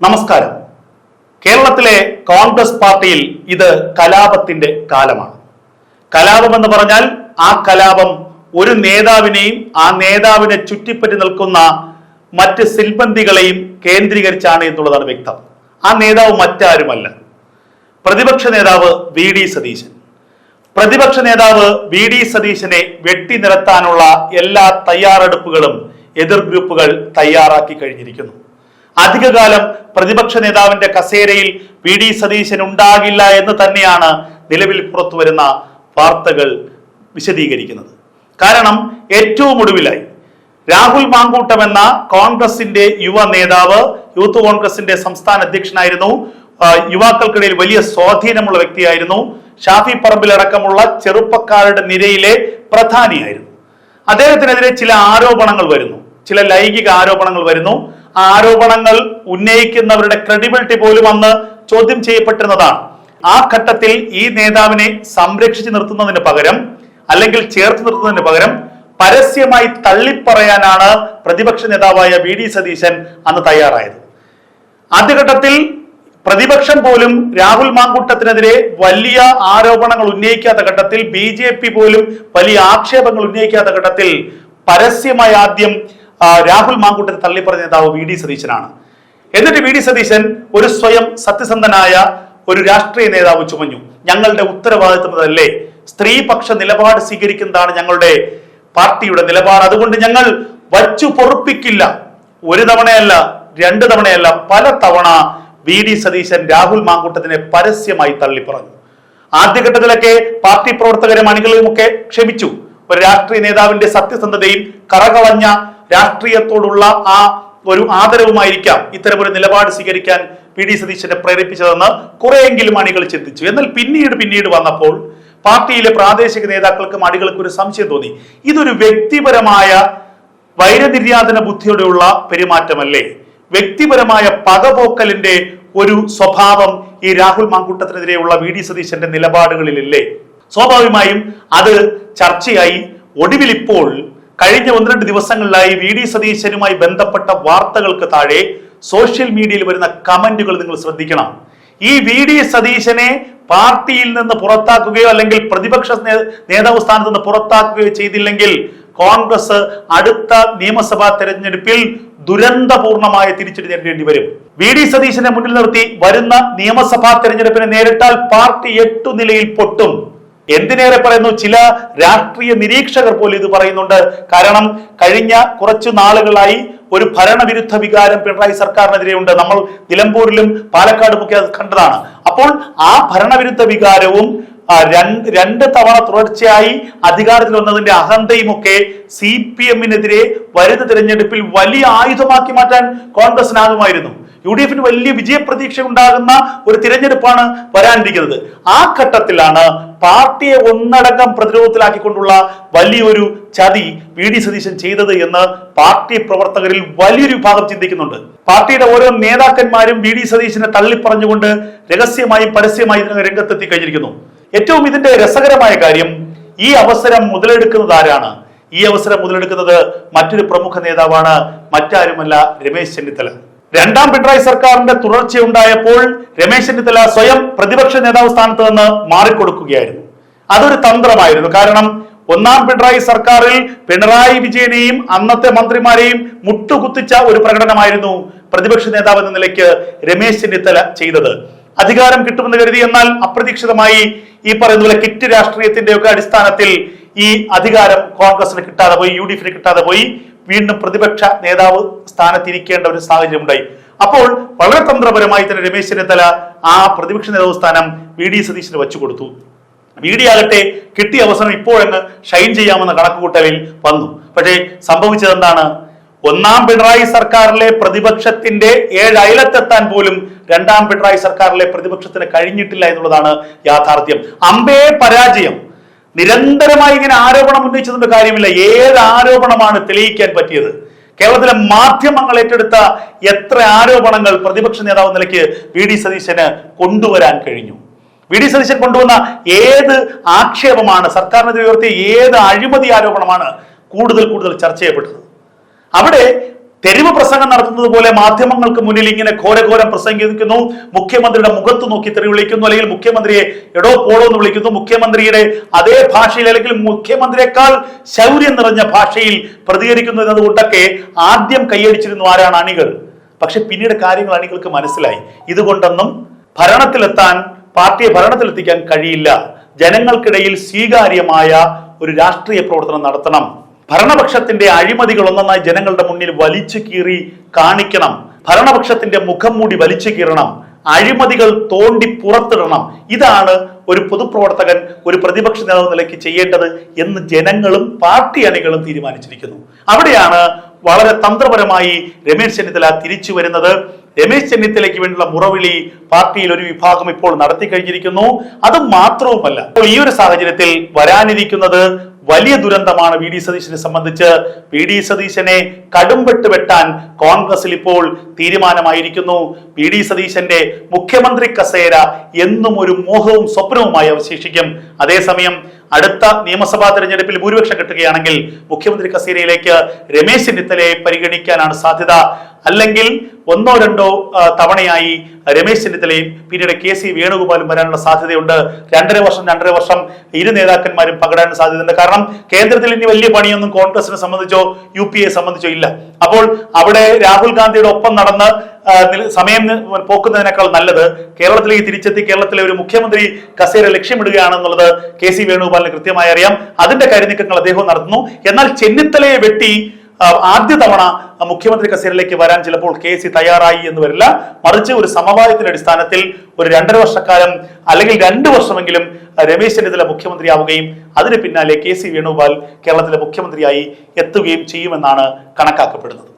നമസ്കാരം. കേരളത്തിലെ കോൺഗ്രസ് പാർട്ടിയിൽ ഇത് കലാപത്തിന്റെ കാലമാണ്. കലാപം എന്ന് പറഞ്ഞാൽ ആ കലാപം ഒരു നേതാവിനെയും ആ നേതാവിനെ ചുറ്റിപ്പറ്റി നിൽക്കുന്ന മറ്റ് സിൽബന്ധികളെയും കേന്ദ്രീകരിച്ചാണ് എന്നുള്ളതാണ് വ്യക്തം. ആ നേതാവ് മറ്റാരുമല്ല. പ്രതിപക്ഷ നേതാവ് വി ഡി സതീശൻ. പ്രതിപക്ഷ നേതാവ് വി ഡി സതീശനെ വെട്ടി നിരത്താനുള്ള എല്ലാ തയ്യാറെടുപ്പുകളും എതിർ ഗ്രൂപ്പുകൾ തയ്യാറാക്കി കഴിഞ്ഞിരിക്കുന്നു. അധികകാലം പ്രതിപക്ഷ നേതാവിന്റെ കസേരയിൽ വി ഡി സതീശൻ ഉണ്ടാകില്ല എന്ന് തന്നെയാണ് നിലവിൽ പുറത്തു വരുന്ന വാർത്തകൾ വിശദീകരിക്കുന്നത്. കാരണം ഏറ്റവും ഒടുവിലായി രാഹുൽ മാങ്കൂട്ടം എന്ന കോൺഗ്രസിന്റെ യുവ നേതാവ് യൂത്ത് കോൺഗ്രസിന്റെ സംസ്ഥാന അധ്യക്ഷനായിരുന്നു. യുവാക്കൾക്കിടയിൽ വലിയ സ്വാധീനമുള്ള വ്യക്തിയായിരുന്നു. ഷാഫി പറമ്പിലടക്കമുള്ള ചെറുപ്പക്കാരുടെ നിരയിലെ പ്രധാനിയായിരുന്നു. അദ്ദേഹത്തിനെതിരെ ചില ആരോപണങ്ങൾ വരുന്നു. ചില ലൈംഗിക ആരോപണങ്ങൾ വരുന്നു. ആരോപണങ്ങൾ ഉന്നയിക്കുന്നവരുടെ ക്രെഡിബിലിറ്റി പോലും അന്ന് ചോദ്യം ചെയ്യപ്പെട്ടിരുന്നതാണ്. ആ ഘട്ടത്തിൽ ഈ നേതാവിനെ സംരക്ഷിച്ചു നിർത്തുന്നതിന് പകരം അല്ലെങ്കിൽ ചേർത്ത് നിർത്തുന്നതിന് പകരം പരസ്യമായി തള്ളിപ്പറയാനാണ് പ്രതിപക്ഷ നേതാവായ വി ഡി സതീശൻ അന്ന് തയ്യാറായത്. ആദ്യഘട്ടത്തിൽ പ്രതിപക്ഷം പോലും രാഹുൽ മാങ്കൂട്ടത്തിനെതിരെ വലിയ ആരോപണങ്ങൾ ഉന്നയിക്കാത്ത ഘട്ടത്തിൽ ബി പോലും വലിയ ആക്ഷേപങ്ങൾ ഉന്നയിക്കാത്ത ഘട്ടത്തിൽ പരസ്യമായി ആദ്യം രാഹുൽ മാങ്കൂട്ടത്തെ തള്ളിപ്പറഞ്ഞ നേതാവ് വി ഡി സതീശനാണ്. എന്നിട്ട് വി ഡി സതീശൻ ഒരു സ്വയം സത്യസന്ധനായ ഒരു രാഷ്ട്രീയ നേതാവ് ചുമഞ്ഞു. ഞങ്ങളുടെ ഉത്തരവാദിത്വം അതല്ലേ? സ്ത്രീപക്ഷ നിലപാട് സ്വീകരിക്കുന്നതാണ് ഞങ്ങളുടെ പാർട്ടിയുടെ നിലപാട്. അതുകൊണ്ട് ഞങ്ങൾ വച്ചു പൊറുപ്പിക്കില്ല. ഒരു തവണയല്ല രണ്ട് തവണയല്ല പല തവണ വി ഡി സതീശൻ രാഹുൽ മാങ്കൂട്ടത്തിനെ പരസ്യമായി തള്ളിപ്പറഞ്ഞു. ആദ്യഘട്ടത്തിലൊക്കെ പാർട്ടി പ്രവർത്തകരും അണികളും ഒക്കെ ക്ഷമിച്ചു. ഒരു രാഷ്ട്രീയ നേതാവിന്റെ സത്യസന്ധതയും കറകളഞ്ഞ രാഷ്ട്രീയത്തോടുള്ള ആ ഒരു ആദരവുമായിരിക്കാം ഇത്തരമൊരു നിലപാട് സ്വീകരിക്കാൻ പി ഡി സതീശനെ പ്രേരിപ്പിച്ചതെന്ന് കുറെയെങ്കിലും അണികൾ ചിന്തിച്ചു. എന്നാൽ പിന്നീട് പിന്നീട് വന്നപ്പോൾ പാർട്ടിയിലെ പ്രാദേശിക നേതാക്കൾക്കും അണികൾക്കും ഒരു സംശയം തോന്നി. ഇതൊരു വ്യക്തിപരമായ വൈരനിര്യാതന ബുദ്ധിയോടെയുള്ള പെരുമാറ്റമല്ലേ? വ്യക്തിപരമായ പകപോക്കലിന്റെ ഒരു സ്വഭാവം ഈ രാഹുൽ മാങ്കൂട്ടത്തിനെതിരെയുള്ള വി ഡി സതീശന്റെ നിലപാടുകളിലില്ലേ? സ്വാഭാവികമായും അത് ചർച്ചയായി. ഒടുവിൽ ഇപ്പോൾ കഴിഞ്ഞ ഒന്ന് രണ്ട് ദിവസങ്ങളിലായി വി ഡി സതീശനുമായി ബന്ധപ്പെട്ട വാർത്തകൾക്ക് താഴെ സോഷ്യൽ മീഡിയയിൽ വരുന്ന കമന്റുകൾ നിങ്ങൾ ശ്രദ്ധിക്കണം. ഈ വി ഡി സതീശനെ പാർട്ടിയിൽ നിന്ന് പുറത്താക്കുകയോ അല്ലെങ്കിൽ പ്രതിപക്ഷ നേതാവ് സ്ഥാനത്ത് നിന്ന് പുറത്താക്കുകയോ ചെയ്തില്ലെങ്കിൽ കോൺഗ്രസ് അടുത്ത നിയമസഭാ തെരഞ്ഞെടുപ്പിൽ ദുരന്തപൂർണമായ തിരിച്ചടി നേരിടേണ്ടി വരും. വി ഡി സതീശനെ മുന്നിൽ നിർത്തി വരുന്ന നിയമസഭാ തെരഞ്ഞെടുപ്പിനെ നേരിട്ടാൽ പാർട്ടി എട്ടു നിലയിൽ പൊട്ടും. എന്തിനേറെ പറയുന്നു? ചില രാഷ്ട്രീയ നിരീക്ഷകർ പോലും ഇത് പറയുന്നുണ്ട്. കാരണം കഴിഞ്ഞ കുറച്ചു നാളുകളായി ഒരു ഭരണവിരുദ്ധ വികാരം പിണറായി സർക്കാരിനെതിരെ ഉണ്ട്. നമ്മൾ നിലമ്പൂരിലും പാലക്കാടും ഒക്കെ അത് കണ്ടതാണ്. അപ്പോൾ ആ ഭരണവിരുദ്ധ വികാരവും രണ്ട് രണ്ട് തവണ തുടർച്ചയായി അധികാരത്തിൽ വന്നതിന്റെ അഹന്തയും ഒക്കെ സി പി എമ്മിനെതിരെ വരുന്ന തിരഞ്ഞെടുപ്പിൽ വലിയ ആയുധമാക്കി മാറ്റാൻ കോൺഗ്രസിനാകുമായിരുന്നു യു ഡി എഫിന് വലിയ വിജയപ്രതീക്ഷ ഉണ്ടാകുന്ന ഒരു തിരഞ്ഞെടുപ്പാണ് വരാനിരിക്കുന്നത്. ആ ഘട്ടത്തിലാണ് പാർട്ടിയെ ഒന്നടങ്കം പ്രതിരോധത്തിലാക്കിക്കൊണ്ടുള്ള വലിയൊരു ചതി വി ഡി സതീശൻ ചെയ്തത് എന്ന് പാർട്ടി പ്രവർത്തകരിൽ വലിയൊരു വിഭാഗം ചിന്തിക്കുന്നുണ്ട്. പാർട്ടിയുടെ ഓരോ നേതാക്കന്മാരും വി ഡി സതീശനെ തള്ളിപ്പറഞ്ഞുകൊണ്ട് രഹസ്യമായും പരസ്യമായും രംഗത്തെത്തി കഴിഞ്ഞിരിക്കുന്നു. ഏറ്റവും ഇതിന്റെ രസകരമായ കാര്യം ഈ അവസരം മുതലെടുക്കുന്നത് ആരാണ്? ഈ അവസരം മുതലെടുക്കുന്നത് മറ്റൊരു പ്രമുഖ നേതാവാണ് മറ്റാരുമല്ല രമേശ് ചെന്നിത്തല. രണ്ടാം പിണറായി സർക്കാരിന്റെ തുടർച്ചയുണ്ടായപ്പോൾ രമേശ് ചെന്നിത്തല സ്വയം പ്രതിപക്ഷ നേതാവ് സ്ഥാനത്ത് നിന്ന് മാറിക്കൊടുക്കുകയായിരുന്നു. അതൊരു തന്ത്രമായിരുന്നു. കാരണം ഒന്നാം പിണറായി സർക്കാരിൽ പിണറായി വിജയനെയും അന്നത്തെ മന്ത്രിമാരെയും മുട്ടുകുത്തിച്ച ഒരു പ്രകടനമായിരുന്നു പ്രതിപക്ഷ നേതാവ് എന്ന നിലയ്ക്ക് രമേശ് ചെന്നിത്തല ചെയ്തത്. അധികാരം കിട്ടുമെന്ന് കരുതി എന്നാൽ അപ്രതീക്ഷിതമായി ഈ പറയുന്ന പോലെ കിറ്റ് രാഷ്ട്രീയത്തിന്റെ ഒക്കെ അടിസ്ഥാനത്തിൽ ഈ അധികാരം കോൺഗ്രസിന് കിട്ടാതെ പോയി യു ഡി എഫിന് കിട്ടാതെ പോയി വീണ്ടും പ്രതിപക്ഷ നേതാവ് സ്ഥാനത്തിരിക്കേണ്ട ഒരു സാഹചര്യം ഉണ്ടായി അപ്പോൾ വളരെ തന്ത്രപരമായി തന്നെ രമേശ് ചെന്നിത്തല ആ പ്രതിപക്ഷ നേതാവ് സ്ഥാനം വി ഡി സതീശന് വെച്ചു കൊടുത്തു. വി ഡി ആകട്ടെ കിട്ടിയ അവസരം ഇപ്പോഴങ്ങ് ഷൈൻ ചെയ്യാമെന്ന കണക്കുകൂട്ടലിൽ വന്നു. പക്ഷേ സംഭവിച്ചത് എന്താണ് ഒന്നാം പിണറായി സർക്കാരിലെ പ്രതിപക്ഷത്തിന്റെ ഏഴ് പോലും രണ്ടാം പിണറായി സർക്കാരിലെ പ്രതിപക്ഷത്തിന് കഴിഞ്ഞിട്ടില്ല എന്നുള്ളതാണ് യാഥാർത്ഥ്യം. അമ്പേ പരാജയം. നിരന്തരമായി ഇങ്ങനെ ആരോപണം ഉന്നയിച്ചതുകൊണ്ട് കാര്യമില്ല. ഏത് ആരോപണമാണ് തെളിയിക്കാൻ പറ്റിയത്? കേരളത്തിലെ മാധ്യമങ്ങൾ ഏറ്റെടുത്ത എത്ര ആരോപണങ്ങൾ പ്രതിപക്ഷ നേതാവ് നിലയ്ക്ക് വി ഡി സതീശന് കൊണ്ടുവരാൻ കഴിഞ്ഞു? വി ഡി സതീശൻ കൊണ്ടുവന്ന ഏത് ആക്ഷേപമാണ് സർക്കാരിനെതിരെ ഉയർത്തിയ ഏത് അഴിമതി ആരോപണമാണ് കൂടുതൽ കൂടുതൽ ചർച്ച ചെയ്യപ്പെട്ടത്? അവിടെ തെരുവ് പ്രസംഗം നടത്തുന്നത് പോലെ മാധ്യമങ്ങൾക്ക് മുന്നിൽ ഇങ്ങനെ ഘോരഘോരം പ്രസംഗിക്കുന്നു. മുഖ്യമന്ത്രിയുടെ മുഖത്ത് നോക്കി തെറി വിളിക്കുന്നു അല്ലെങ്കിൽ മുഖ്യമന്ത്രിയെ എടോ പോളോ എന്ന് വിളിക്കുന്നു. മുഖ്യമന്ത്രിയുടെ അതേ ഭാഷയിൽ അല്ലെങ്കിൽ മുഖ്യമന്ത്രിയെക്കാൾ ശൗര്യം നിറഞ്ഞ ഭാഷയിൽ പ്രതികരിക്കുന്നു എന്നതുകൊണ്ടൊക്കെ ആദ്യം കൈയടിച്ചിരുന്നു ആരാണ്? അണികൾ. പക്ഷെ പിന്നീട് കാര്യങ്ങൾ അണികൾക്ക് മനസ്സിലായി. ഇതുകൊണ്ടൊന്നും ഭരണത്തിലെത്താൻ പാർട്ടിയെ ഭരണത്തിലെത്തിക്കാൻ കഴിയില്ല. ജനങ്ങൾക്കിടയിൽ സ്വീകാര്യമായ ഒരു രാഷ്ട്രീയ പ്രവർത്തനം നടത്തണം. ഭരണപക്ഷത്തിന്റെ അഴിമതികൾ ഒന്നൊന്നായി ജനങ്ങളുടെ മുന്നിൽ വലിച്ചു കീറി കാണിക്കണം. ഭരണപക്ഷത്തിന്റെ മുഖം മൂടി വലിച്ചു കീറണം. അഴിമതികൾ തോണ്ടി പുറത്തിടണം. ഇതാണ് ഒരു പൊതുപ്രവർത്തകൻ ഒരു പ്രതിപക്ഷ നേതാവ് നിലയ്ക്ക് ചെയ്യേണ്ടത് എന്ന് ജനങ്ങളും പാർട്ടി അണികളും തീരുമാനിച്ചിരിക്കുന്നു. അവിടെയാണ് വളരെ തന്ത്രപരമായി രമേശ് ചെന്നിത്തല തിരിച്ചു വരുന്നത്. രമേശ് ചെന്നിത്തലയ്ക്ക് വേണ്ടിയുള്ള മുറവിളി പാർട്ടിയിൽ ഒരു വിഭാഗം ഇപ്പോൾ നടത്തി കഴിഞ്ഞിരിക്കുന്നു അത് മാത്രവുമല്ല അപ്പോൾ ഈ ഒരു സാഹചര്യത്തിൽ വരാനിരിക്കുന്നത് വലിയ ദുരന്തമാണ് വി ഡി സതീശനെ സംബന്ധിച്ച്. വി ഡി സതീശനെ കടുംപെട്ട് വെട്ടാൻ കോൺഗ്രസിൽ ഇപ്പോൾ തീരുമാനമായിരിക്കുന്നു. വി ഡി സതീശന്റെ മുഖ്യമന്ത്രി കസേര എന്നും ഒരു മോഹവും സ്വപ്നവുമായി അവശേഷിക്കും. അതേസമയം അടുത്ത നിയമസഭാ തെരഞ്ഞെടുപ്പിൽ ഭൂരിപക്ഷം കിട്ടുകയാണെങ്കിൽ മുഖ്യമന്ത്രി കസേരയിലേക്ക് രമേശ് ചെന്നിത്തലയെ പരിഗണിക്കാനാണ് സാധ്യത. അല്ലെങ്കിൽ ഒന്നോ രണ്ടോ തവണയായി രമേശ് ചെന്നിത്തലയും പിന്നീട് കെ സി വേണുഗോപാലും വരാനുള്ള സാധ്യതയുണ്ട്. രണ്ടര വർഷം രണ്ടര വർഷം ഇരു നേതാക്കന്മാരും പകരാൻ സാധ്യതയുണ്ട്. കാരണം കേന്ദ്രത്തിൽ ഇനി വലിയ പണിയൊന്നും കോൺഗ്രസിനെ സംബന്ധിച്ചോ യു പി എ സംബന്ധിച്ചോ ഇല്ല. അപ്പോൾ അവിടെ രാഹുൽ ഗാന്ധിയുടെ ഒപ്പം നടന്ന് സമയം പോക്കുന്നതിനേക്കാൾ നല്ലത് കേരളത്തിലേക്ക് തിരിച്ചെത്തി കേരളത്തിലെ ഒരു മുഖ്യമന്ത്രി കസേര ലക്ഷ്യമിടുകയാണെന്നുള്ളത് കെ സി വേണുഗോപാലിന് കൃത്യമായി അറിയാം. അതിന്റെ കാര്യനീക്കങ്ങൾ അദ്ദേഹം നടത്തുന്നു. എന്നാൽ ചെന്നിത്തലയെ വെട്ടി ആദ്യ തവണ മുഖ്യമന്ത്രി കസേരയിലേക്ക് വരാൻ ചിലപ്പോൾ കെ സി തയ്യാറായി എന്ന് വരില്ല. മറിച്ച് ഒരു സമവായത്തിന്റെ അടിസ്ഥാനത്തിൽ ഒരു രണ്ടര വർഷക്കാലം അല്ലെങ്കിൽ രണ്ട് വർഷമെങ്കിലും രമേശ് ചെന്നിത്തല മുഖ്യമന്ത്രിയാവുകയും അതിന് പിന്നാലെ കെ സി വേണുഗോപാൽ കേരളത്തിലെ മുഖ്യമന്ത്രിയായി എത്തുകയും ചെയ്യുമെന്നാണ് കണക്കാക്കപ്പെടുന്നത്.